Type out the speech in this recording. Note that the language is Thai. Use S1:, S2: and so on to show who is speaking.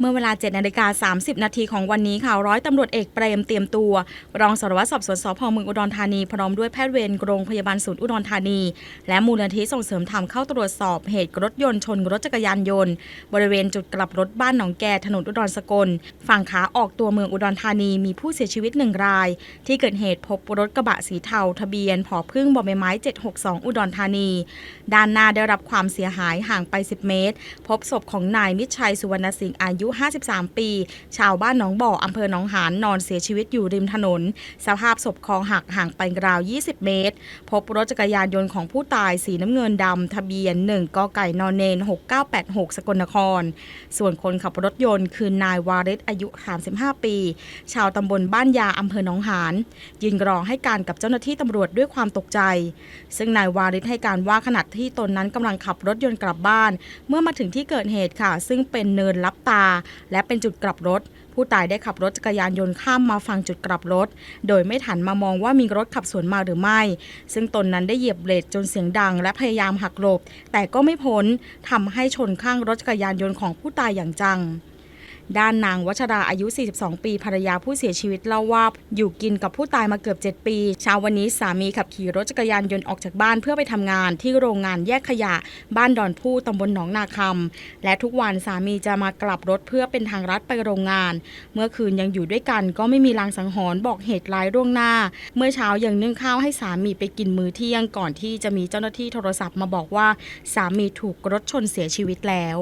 S1: เมื่อเวลา7นาฬิกา30 นาทีของวันนี้ค่ะร้อยตำรวจเอกเปรมเตรียมตัว รองสารวัตรสอบสวนสพเมืองอุดรธานี พร้อมด้วยแพทย์เวรโรงพยาบาลศูนย์อุดรธานี และมูลนิธิส่งเสริมธรรมเข้าตรวจสอบเหตุรถยนต์ชนรถจักรยานยนต์ บริเวณจุดกลับรถบ้านหนองแกถนนอุดรสกล ฝั่งขาออกตัวเมืองอุดรธานีมีผู้เสียชีวิตหนึ่งราย ที่เกิดเหตุพบรถกระบะสีเทาทะเบียนผอพึ่งบอใบไม้ 762 อุดรธานี ด้านหน้าได้รับความเสียหายห่างไป 10 เมตร พบศพของนายมิชัยสุวรรณสิงห์อายุยุ 53 ปี ชาวบ้านหนองบ่ออำเภอหนองหานนอนเสียชีวิตอยู่ริมถนน สภาพศพคอหักห่างไปราว 20 เมตร พบรถจักรยานยนต์ของผู้ตายสีน้ำเงินดำทะเบียน 1กไก่นอนเนน 6986 สกลนคร ส่วนคนขับรถยนต์คือนายวาริศอายุ 35 ปี ชาวตำบลบ้านยาอำเภอหนองหานยืนรอให้การกับเจ้าหน้าที่ตำรวจด้วยความตกใจ ซึ่งนายวาริศให้การว่าขณะที่ตนนั้นกำลังขับรถยนต์กลับบ้าน เมื่อมาถึงที่เกิดเหตุค่ะ ซึ่งเป็นเนินลับตาและเป็นจุดกลับรถ ผู้ตายได้ขับรถจักรยานยนต์ข้ามมาฝั่งจุดกลับรถ โดยไม่ทันมามองว่ามีรถขับสวนมาหรือไม่ ซึ่งตนนั้นได้เหยียบเบรกจนเสียงดัง และพยายามหักหลบ แต่ก็ไม่พ้นทำให้ชนข้างรถจักรยานยนต์ของผู้ตายอย่างจัง ด้านนางวัชราอายุ 42 ปีภรรยาผู้เสียชีวิตเล่าว่าอยู่กินกับผู้ตายมาเกือบ 7 ปี เช้าวันนี้สามีขับขี่รถจักรยานยนต์ออกจากบ้านเพื่อไปทำงานที่โรงงานแยกขยะ บ้านดอนผู้ตำบลหนองนาคำและทุกวันสามีจะมากลับรถเพื่อเป็นทางรัดไปโรงงาน เมื่อคืนยังอยู่ด้วยกันก็ไม่มีลางสังหรณ์บอกเหตุร้ายล่วงหน้า เมื่อเช้ายังนึ่งข้าวให้สามีไปกินมื้อเที่ยงก่อนที่จะมีเจ้าหน้าที่โทรศัพท์มาบอกว่าสามีถูกรถชนเสียชีวิตแล้ว